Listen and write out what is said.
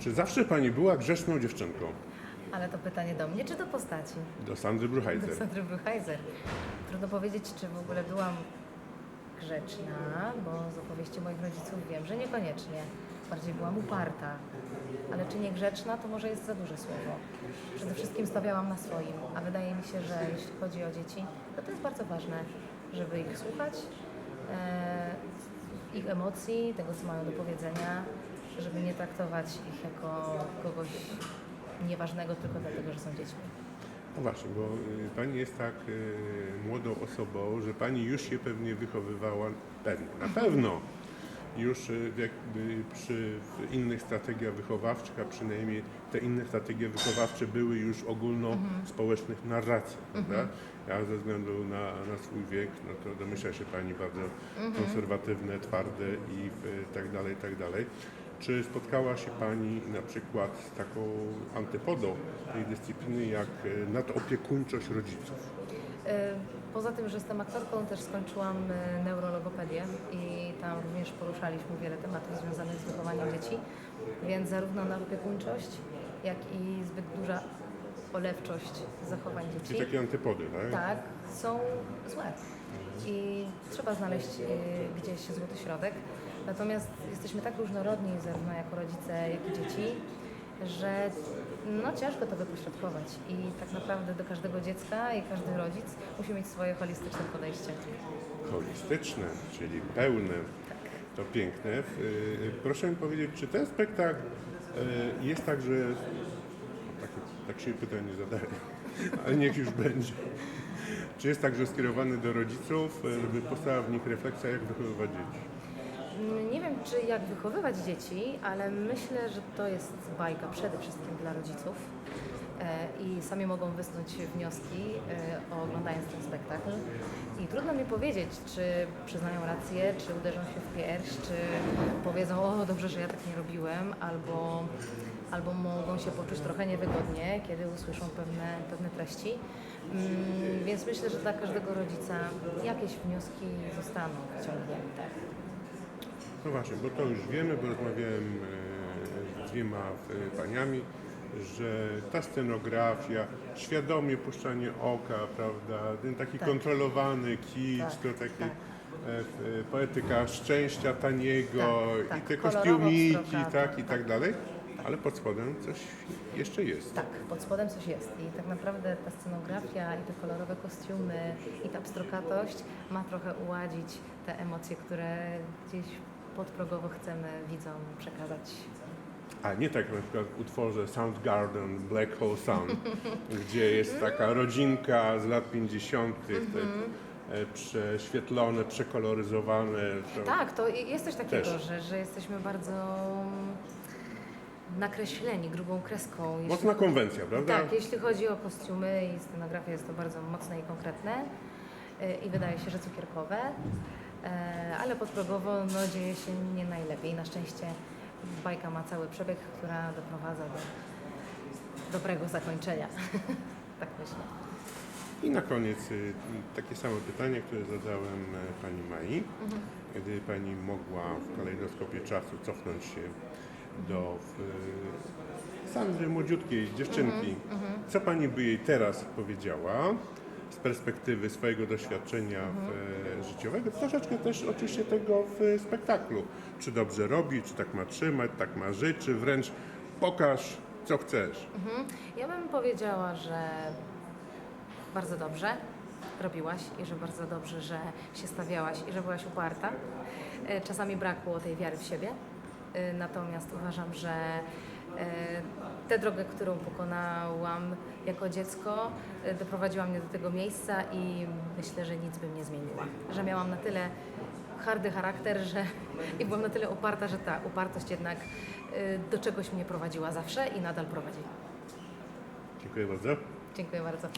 Czy zawsze pani była grzeczną dziewczynką? Ale to pytanie do mnie, czy do postaci? Do Sandry Do Bruchajzer. Sandry Bruchheiser. Trudno powiedzieć, czy w ogóle byłam grzeczna, bo z opowieści moich rodziców wiem, że niekoniecznie. Bardziej byłam uparta. Ale czy niegrzeczna, to może jest za duże słowo. Przede wszystkim stawiałam na swoim, a wydaje mi się, że jeśli chodzi o dzieci, to to jest bardzo ważne, żeby ich słuchać, e, ich emocji, tego, co mają do powiedzenia, żeby nie traktować ich jako kogoś nieważnego tylko dlatego, że są dziećmi. No właśnie, bo y, pani jest tak y, młodą osobą, że pani już się pewnie wychowywała, pewnie, na pewno, już y, w jakby przy w innych strategiach wychowawczych, a przynajmniej te inne strategie wychowawcze były już ogólnospołecznych narracji, prawda? Ja ze względu na, na swój wiek, no to domyśla się pani bardzo konserwatywne, twarde i y, tak dalej, tak dalej. Czy spotkała się Pani na przykład z taką antypodą tej dyscypliny jak y, nadopiekuńczość rodziców? E, Poza tym, że jestem aktorką, też skończyłam e, neurologopedię i tam również poruszaliśmy wiele tematów związanych z wychowaniem dzieci, więc zarówno nadopiekuńczość, jak i zbyt duża olewczość zachowań Czyli dzieci, takie antypody, tak? tak, są złe. I trzeba znaleźć e, gdzieś złoty środek. Natomiast jesteśmy tak różnorodni, zarówno jako rodzice, jak i dzieci, że no, ciężko to wypośrodkować. I tak naprawdę do każdego dziecka i każdy rodzic musi mieć swoje holistyczne podejście. Holistyczne, czyli pełne. To piękne. Y, y, Proszę mi powiedzieć, czy ten spektakl y, jest tak, że... Tak, tak się pytanie zadaje, ale niech już będzie. Czy jest tak, że skierowany do rodziców, y, żeby powstała w nich refleksja, jak wychowywać dzieci? Mm, Nie wiem, czy jak wychowywać dzieci, ale myślę, że to jest bajka przede wszystkim dla rodziców. E, I sami mogą wysnuć wnioski, e, oglądając ten spektakl. I trudno mi powiedzieć, czy przyznają rację, czy uderzą się w pierś, czy powiedzą, o dobrze, że ja tak nie robiłem, albo, albo mogą się poczuć trochę niewygodnie, kiedy usłyszą pewne, pewne treści. Mm, Więc myślę, że dla każdego rodzica jakieś wnioski zostaną wyciągnięte. No właśnie, bo to już wiemy, bo rozmawiałem e, z dwiema e, paniami, że ta scenografia, świadomie puszczanie oka, prawda, ten taki Tak. kontrolowany kicz, Tak, to takie tak. e, poetyka szczęścia taniego Tak, i tak, te kolorowo, kostiumiki, tak i tak tak. dalej, ale pod spodem coś jeszcze jest. Tak, pod spodem coś jest i tak naprawdę ta scenografia i te kolorowe kostiumy i ta pstrokatość ma trochę uładzić te emocje, które gdzieś podprogowo chcemy widzom przekazać. A nie tak na przykład w utworze Soundgarden, Black Hole Sound, gdzie jest taka rodzinka z lat 50., te, e, prześwietlone, przekoloryzowane. to- Tak, to jest coś takiego, Też. że, że jesteśmy bardzo nakreśleni grubą kreską. jeśli Mocna konwencja, prawda? Tak, jeśli chodzi o kostiumy i scenografię jest to bardzo mocne i konkretne e, i wydaje się, że cukierkowe, e, ale podprogowo no, dzieje się nie najlepiej. Na szczęście bajka ma cały przebieg, która doprowadza do dobrego zakończenia. tak myślę. I na koniec y, takie samo pytanie, które zadałem e, pani Mai. Gdyby pani mogła w kalejdoskopie czasu cofnąć się do w, Sandry młodziutkiej dziewczynki, co pani by jej teraz powiedziała z perspektywy swojego doświadczenia w, e, życiowego, troszeczkę też oczywiście tego w spektaklu. Czy dobrze robi, czy tak ma trzymać, tak ma żyć, czy wręcz pokaż, co chcesz. Mhm. Ja bym powiedziała, że bardzo dobrze robiłaś i że bardzo dobrze, że się stawiałaś i że byłaś uparta. E, Czasami brakło tej wiary w siebie, natomiast uważam, że e, tę drogę, którą pokonałam jako dziecko, e, doprowadziła mnie do tego miejsca i myślę, że nic bym nie zmieniła. Że miałam na tyle hardy charakter, że i byłam na tyle uparta, że ta upartość jednak do czegoś mnie prowadziła zawsze i nadal prowadzi. Dziękuję bardzo. Dziękuję bardzo.